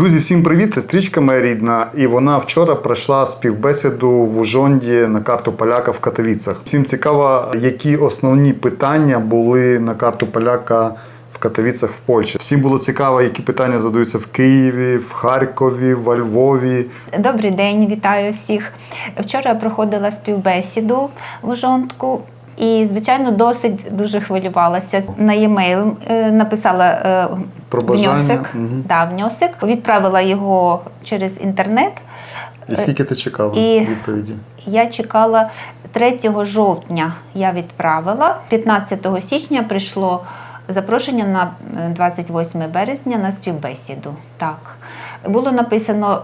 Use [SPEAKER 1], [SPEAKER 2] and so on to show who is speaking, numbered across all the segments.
[SPEAKER 1] Друзі, всім привіт! Це стрічка моя рідна, і вона вчора пройшла співбесіду в Ужонді на карту поляка в Катовіцях. Всім цікаво, які основні питання були на карту поляка в Катовіцях в Польщі. Всім було цікаво, які питання задаються в Києві, в Харкові, во Львові.
[SPEAKER 2] Добрий день, вітаю всіх. Вчора проходила співбесіду в Ужонтку. І, звичайно, досить дуже хвилювалася. На e-mail е, написала е,
[SPEAKER 1] Про бажання.
[SPEAKER 2] внесок,
[SPEAKER 1] Мгм.
[SPEAKER 2] да, внесок, відправила його через інтернет.
[SPEAKER 1] І скільки ти чекала
[SPEAKER 2] І-
[SPEAKER 1] відповіді?
[SPEAKER 2] Я чекала 3 жовтня. Я відправила. 15 січня прийшло запрошення на е, 28 березня на співбесіду. Так було написано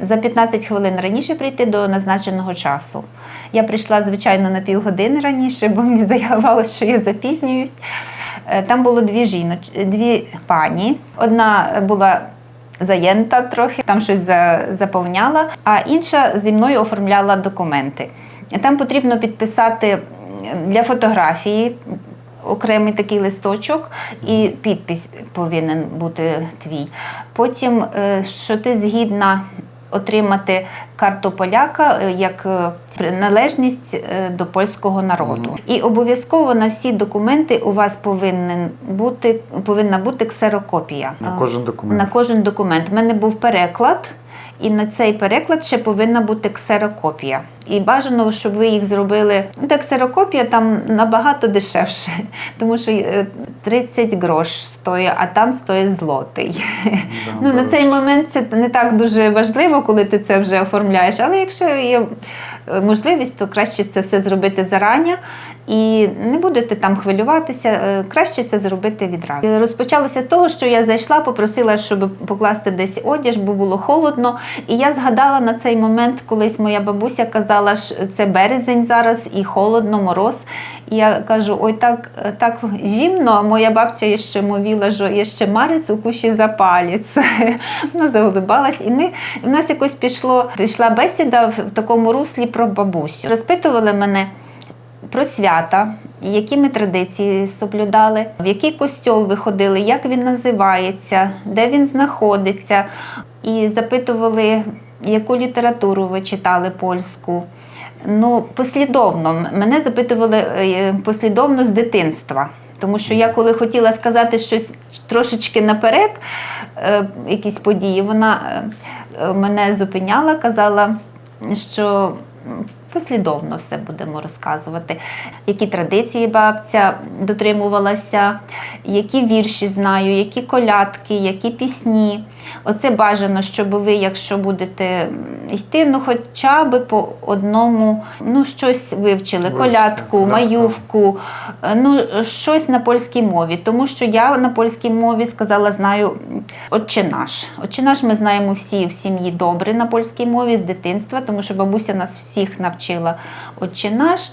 [SPEAKER 2] е, за 15 хвилин раніше прийти до назначеного часу. Я прийшла, звичайно, на півгодини раніше, бо мені здавалося, що я запізнююсь. Е, Там було дві жіноч, дві пані. Одна була заєнта трохи, там щось заповняла, а інша зі мною оформляла документи. Там потрібно підписати для фотографії окремий такий листочок, і підпис повинен бути твій. Потім, е, що ти згідна отримати карту поляка е, як е, приналежність е, до польського народу. І обов'язково на всі документи у вас повинен бути, повинна бути ксерокопія.
[SPEAKER 1] На кожен документ.
[SPEAKER 2] на кожен документ. У мене був переклад, і на цей переклад ще повинна бути ксерокопія. І бажано, щоб ви їх зробили. Ну, Та ксерокопія там набагато дешевше, тому що е, 30 грош стоїть, а там стоїть злотий. ну, на цей момент це не так дуже важливо, коли ти це вже оформляєш. Але якщо є е, можливість, то краще це все зробити зарані. І не будете там хвилюватися, е, краще це зробити відразу. Е, Розпочалося з того, що я зайшла, попросила, щоб покласти десь одяг, бо було холодно. І я згадала на цей момент, колись моя бабуся казала, що це березень зараз і холодно, мороз. І я кажу: ой, так, так зимно, а моя бабця ще мовила, що є ще марис у кущі запаліць. Вона заулибалась, і ми в нас якось пішло, прийшла бесіда в, такому руслі про бабусю. Розпитували мене про свята, які ми традиції соблюдали, в який костьол ви ходили, як він називається, де він знаходиться. І запитували, яку літературу ви читали польську. Ну, послідовно. Мене запитували е, послідовно з дитинства. Тому що я коли хотіла сказати щось трошечки наперед, е, якісь події, вона е, е, мене зупиняла, казала, що послідовно все будемо розказувати, які традиції бабця дотримувалася, які вірші знаю, які колядки, які пісні. Оце бажано, щоб ви, якщо будете йти, ну хоча б по одному, ну щось вивчили, колядку, маювку, е, ну щось на польській мові. Тому що я на польській мові сказала, знаю Отче наш. Отче наш ми знаємо всі в сім'ї добре на польській мові з дитинства, тому що бабуся нас всіх навчила Отче наш.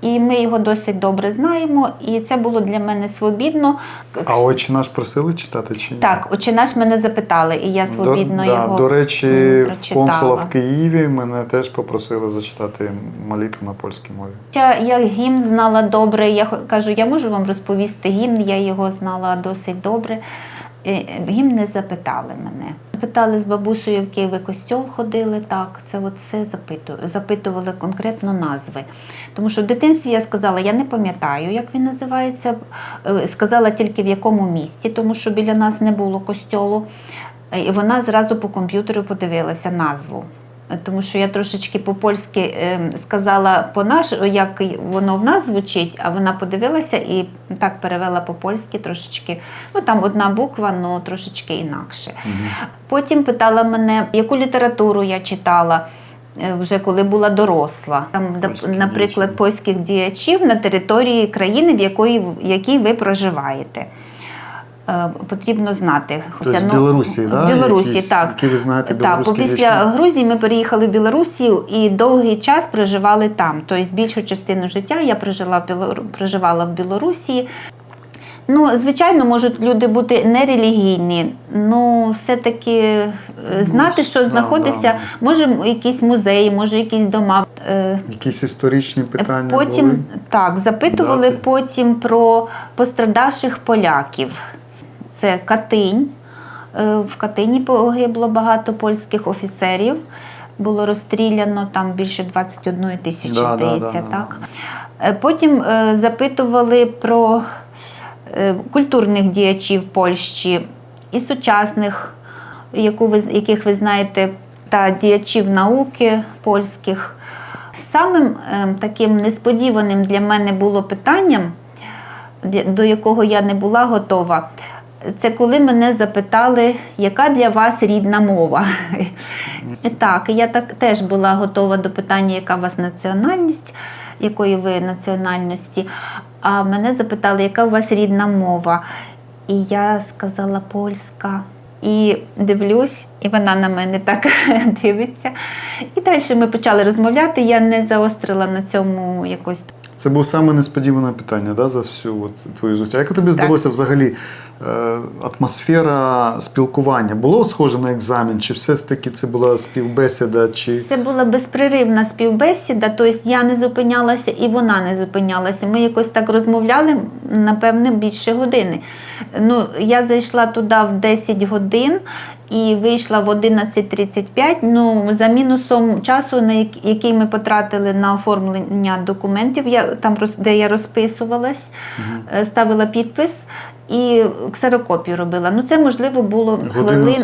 [SPEAKER 2] І ми його досить добре знаємо, і це було для мене свобідно.
[SPEAKER 1] А очі наш просили читати чи ні?
[SPEAKER 2] Так, отче наш мене запитали, і я свобідно
[SPEAKER 1] до,
[SPEAKER 2] його
[SPEAKER 1] да, до речі, в консула в Києві мене теж попросили зачитати молитву на польській мові.
[SPEAKER 2] Я, я гімн знала добре. Я кажу, я можу вам розповісти гімн, я його знала досить добре. Е, Гімн не запитали мене. Питали з бабусею, в який ви костьол ходили, так, це от все запиту- запитували конкретно назви. Тому що в дитинстві я сказала, я не пам'ятаю, як він називається. Е, Сказала тільки в якому місті, тому що біля нас не було костьолу. Е, І вона зразу по комп'ютеру подивилася назву. Тому що я трошечки по-польськи е, сказала по наш, як воно в нас звучить, а вона подивилася і так перевела по-польськи трошечки. Ну там одна буква, ну трошечки інакше. Потім питала мене, яку літературу я читала. е, Вже коли була доросла, там, де,
[SPEAKER 1] Польські
[SPEAKER 2] наприклад,
[SPEAKER 1] діячі.
[SPEAKER 2] польських діячів на території країни, в якої в якій ви проживаєте. Е, Потрібно знати.
[SPEAKER 1] Тобто
[SPEAKER 2] Хоча,
[SPEAKER 1] в
[SPEAKER 2] ну,
[SPEAKER 1] Білорусі,
[SPEAKER 2] в
[SPEAKER 1] да?
[SPEAKER 2] Білорусі,
[SPEAKER 1] Якісь,
[SPEAKER 2] так.
[SPEAKER 1] які ви знаєте
[SPEAKER 2] Так, бо після
[SPEAKER 1] вічні?
[SPEAKER 2] Грузії ми переїхали в Білорусі і довгий час проживали там. Тобто більшу частину життя я прожила в Білору... проживала в Білорусі. Ну, звичайно, можуть люди бути нерелігійні, ну все-таки е, знати, що
[SPEAKER 1] да,
[SPEAKER 2] знаходиться,
[SPEAKER 1] да.
[SPEAKER 2] може якісь музеї, може якісь дома. Е,
[SPEAKER 1] Якісь історичні питання
[SPEAKER 2] Потім
[SPEAKER 1] були?
[SPEAKER 2] так запитували
[SPEAKER 1] Дати.
[SPEAKER 2] потім про пострадавших поляків. Це Катинь, Е, В Катині погибло багато польських офіцерів. Було розстріляно там більше 21 тисячі,
[SPEAKER 1] Да, да,
[SPEAKER 2] здається,
[SPEAKER 1] да, да.
[SPEAKER 2] так. Е, Потім е, запитували про культурних діячів Польщі і сучасних, яку ви, яких ви знаєте, та діячів науки польських. Самим таким несподіваним для мене було питанням, до якого я не була готова. Це коли мене запитали, яка для вас рідна мова. Так, я так теж була готова до питання, яка у вас національність, якої ви національності. А мене запитали, яка у вас рідна мова. І я сказала польська. І дивлюсь, і вона на мене так дивиться. І далі ми почали розмовляти. Я не заострила на цьому якось
[SPEAKER 1] Це був саме несподіване питання да, за всю от, твою зустріч. Як тобі
[SPEAKER 2] Так.
[SPEAKER 1] здалося взагалі атмосфера спілкування? Було схоже на екзамен? Чи все ж таки це була співбесіда? Чи
[SPEAKER 2] Це була безперервна співбесіда, тобто я не зупинялася і вона не зупинялася. Ми якось так розмовляли, напевне, більше години. Ну, я зайшла туди в 10 годин і вийшла в 11.35. Ну, за мінусом часу, на який ми потратили на оформлення документів, я, там, де я розписувалась, е, ставила підпис. І ксерокопію робила. Ну, це можливо було хвилин.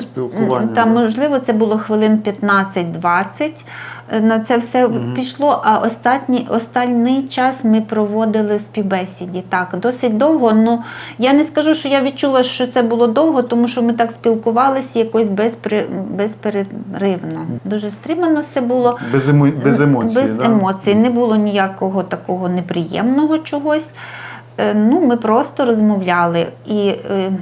[SPEAKER 2] Там, можливо, це було хвилин 15-20. Е, На це все пішло. А останній, останній час ми проводили співбесіді. Так, досить довго. Ну я не скажу, що я відчула, що це було довго, тому що ми так спілкувалися якось безпри, безперервно. Дуже стримано все було.
[SPEAKER 1] без, емо... без емоцій?
[SPEAKER 2] Без
[SPEAKER 1] да?
[SPEAKER 2] емоцій. Не було ніякого такого неприємного чогось. Е, Ну, ми просто розмовляли. І е,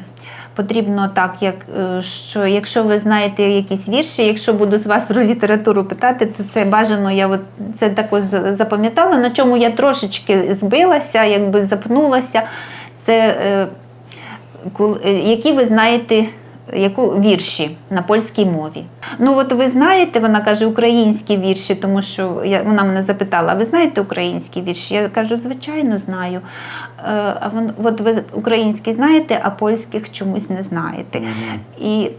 [SPEAKER 2] потрібно так, як, е, що якщо ви знаєте якісь вірші, якщо буду з вас про літературу питати, то це бажано, я от це також запам'ятала, на чому я трошечки збилася, якби запнулася. Це які ви знаєте. Яку вірші на польській мові? Ну от ви знаєте, вона каже українські вірші, тому що я, вона мене запитала: а ви знаєте українські вірші? Я кажу, звичайно, знаю. Е, а вон, от ви українські знаєте, а польських чомусь не знаєте. І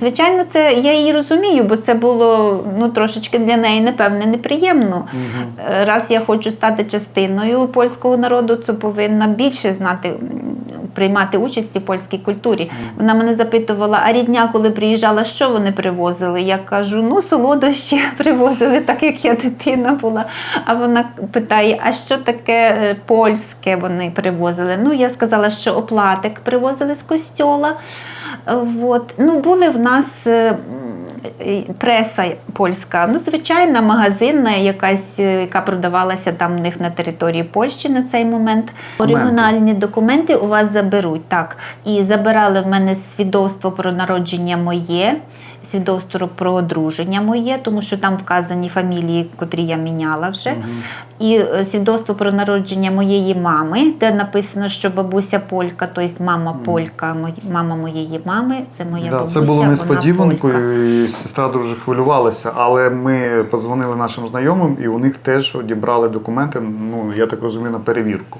[SPEAKER 2] звичайно, це я її розумію, бо це було ну трошечки для неї, напевне, неприємно. Е, Раз я хочу стати частиною польського народу, то повинна більше знати, приймати участь у польській культурі. Вона мене запитувала, а рідня, коли приїжджала, що вони привозили? Я кажу, ну солодощі привозили, так як я дитина була. А вона питає, а що таке е, польське вони привозили? Ну, я сказала, що оплатик привозили з костьола. От. Ну, були в нас е, преса польська, ну, звичайна, магазинна, якась, е, яка продавалася там в них на території Польщі на цей момент. Оригінальні документи у вас заберуть. Так. І забирали в мене свідоцтво про народження моє, свідоцтво про одруження моє, тому що там вказані фамілії, котрі я міняла вже. І е, свідоцтво про народження моєї мами, де написано, що бабуся полька, тобто мама полька, мама моєї мами, це моя
[SPEAKER 1] Да,
[SPEAKER 2] бабуся.
[SPEAKER 1] це було несподіванкою, і сестра дуже хвилювалася, але ми подзвонили нашим знайомим, і у них теж одібрали документи, ну я так розумію, на перевірку.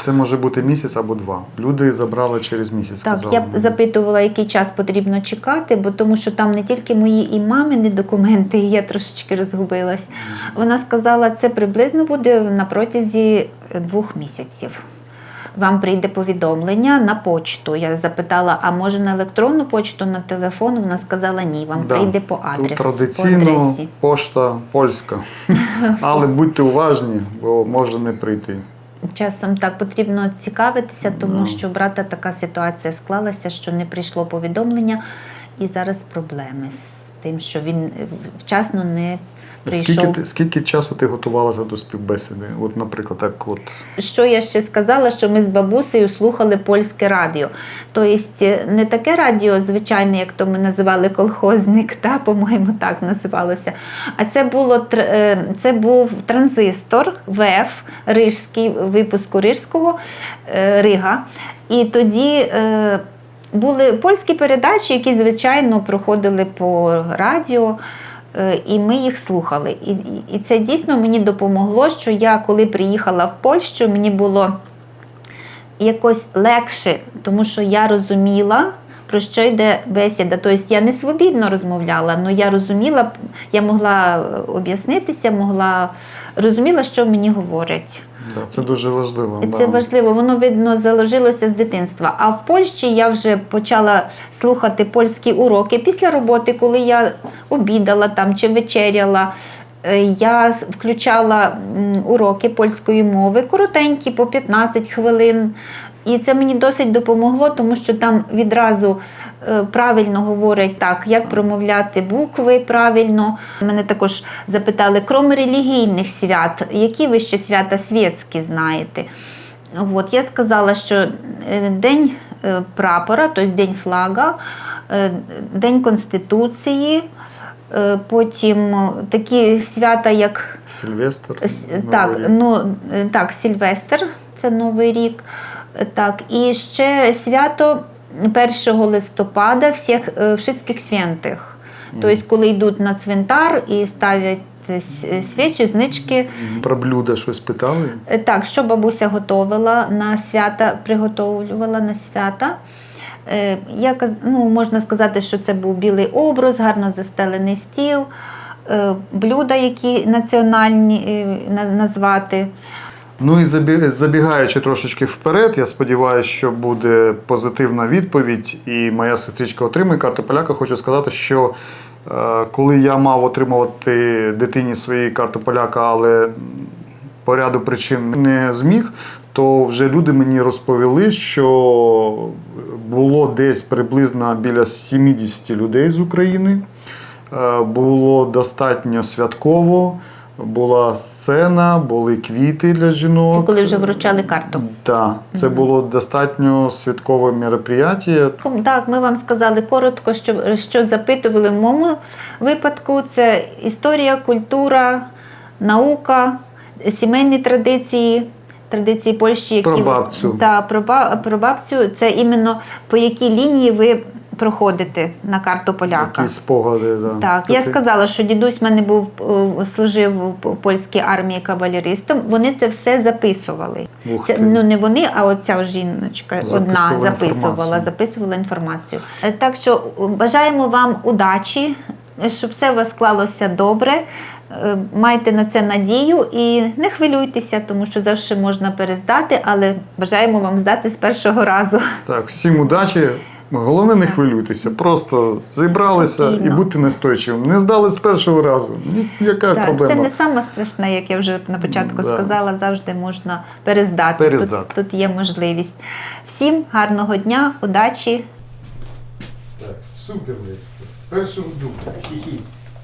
[SPEAKER 1] Це може бути місяць або два. Люди забрали через місяць.
[SPEAKER 2] Так,
[SPEAKER 1] сказали
[SPEAKER 2] я
[SPEAKER 1] мені.
[SPEAKER 2] запитувала, який час потрібно чекати, бо тому що там не тільки мої і мамини документи, і я трошечки розгубилась. Вона сказала, це приблизно буде на протязі двох місяців. Вам прийде повідомлення на почту. Я запитала, а може на електронну почту, на телефон? Вона сказала ні, вам
[SPEAKER 1] Да.
[SPEAKER 2] прийде по
[SPEAKER 1] Тут
[SPEAKER 2] адресу.
[SPEAKER 1] традиційно
[SPEAKER 2] по адресі.
[SPEAKER 1] пошта польська. Але будьте уважні, бо може не прийти.
[SPEAKER 2] Часом так потрібно цікавитися, тому
[SPEAKER 1] Ну.
[SPEAKER 2] що брата така ситуація склалася, що не прийшло повідомлення, і зараз проблеми з тим, що він е, вчасно не прийшов.
[SPEAKER 1] ти, скільки часу ти готувалася до співбесіди? От, наприклад, так от.
[SPEAKER 2] Що я ще сказала, що ми з бабусею слухали польське радіо. Тобто е, не таке радіо, звичайне, як то ми називали колхозник, та, по-моєму, так називалося. А це було е, це був транзистор ВЕФ Рижський, випуску Рижського е, Рига. І тоді. Були польські передачі, які, звичайно, проходили по радіо, і ми їх слухали. І, і- і це дійсно мені допомогло, що я, коли приїхала в Польщу, мені було якось легше, тому що я розуміла про що йде бесіда. Тобто я не свобідно розмовляла, але я розуміла, я могла об'яснитися, могла розуміла, що мені говорять.
[SPEAKER 1] Це дуже важливо.
[SPEAKER 2] І
[SPEAKER 1] да.
[SPEAKER 2] Це важливо, воно видно заложилося з дитинства. А в Польщі я вже почала слухати польські уроки після роботи, коли я обідала там чи вечеряла. Е, Я включала уроки польської мови, коротенькі, по 15 хвилин. І це мені досить допомогло, тому що там відразу е, правильно говорять так, як промовляти букви правильно. Мене також запитали, крім релігійних свят, які ви ще свята світські знаєте? От, я сказала, що е, День е, прапора, тобто День флага, День Конституції, потім такі свята, як
[SPEAKER 1] Сильвестр.
[SPEAKER 2] С-
[SPEAKER 1] Новий
[SPEAKER 2] Так, ну так, Сільвестр, це Новий рік. Так, і ще свято 1 листопада всіх, е, всіх святих. Тобто, коли йдуть на цвинтар і ставлять е, свічі, знички.
[SPEAKER 1] Про блюда щось питали?
[SPEAKER 2] Е, Так, що бабуся готувала на свята, приготовлювала на свята. Я, ну, можна сказати, що це був білий образ, гарно застелений стіл, блюда, які національні назвати.
[SPEAKER 1] Ну і забігаючи трошечки вперед, я сподіваюся, що буде позитивна відповідь, і моя сестричка отримає карту поляка. Хочу сказати, що е, коли я мав отримувати дитині свою карту поляка, але по ряду причин не зміг, то вже люди мені розповіли, що було десь приблизно біля 70 людей з України. Е, Було достатньо святково. Була сцена, були квіти для жінок.
[SPEAKER 2] Це коли вже вручали карту.
[SPEAKER 1] Так, це було достатньо святкове мероприятие.
[SPEAKER 2] Так, ми вам сказали коротко, що, що запитували в моєму випадку. Це історія, культура, наука, сімейні традиції, традиції Польщі, які
[SPEAKER 1] Про бабцю.
[SPEAKER 2] Та, про, про бабцю. Це іменно по якій лінії ви проходите на карту поляка.
[SPEAKER 1] Якісь спогади. Да.
[SPEAKER 2] Так, я сказала, що дідусь в мене був е, служив у польській армії кавалеристом. Вони це все записували. Це ну не вони, а оця жіночка одна
[SPEAKER 1] Записувала
[SPEAKER 2] записувала,
[SPEAKER 1] інформацію.
[SPEAKER 2] записувала інформацію. Е, Так що е, бажаємо вам удачі, щоб все у вас склалося добре. Майте на це надію і не хвилюйтеся, тому що завжди можна перездати, але бажаємо вам здати з першого разу.
[SPEAKER 1] Так, всім удачі. Головне, не хвилюйтеся, просто зібралися і
[SPEAKER 2] бути
[SPEAKER 1] будьте. Не здали з першого разу. Яка
[SPEAKER 2] Так,
[SPEAKER 1] проблема?
[SPEAKER 2] це не саме страшне, як я вже на початку
[SPEAKER 1] Да.
[SPEAKER 2] сказала, завжди можна перездати.
[SPEAKER 1] Перездати.
[SPEAKER 2] Тут, тут є можливість. Всім гарного дня, удачі!
[SPEAKER 1] Так, супер, з першого духу. Хі-хі.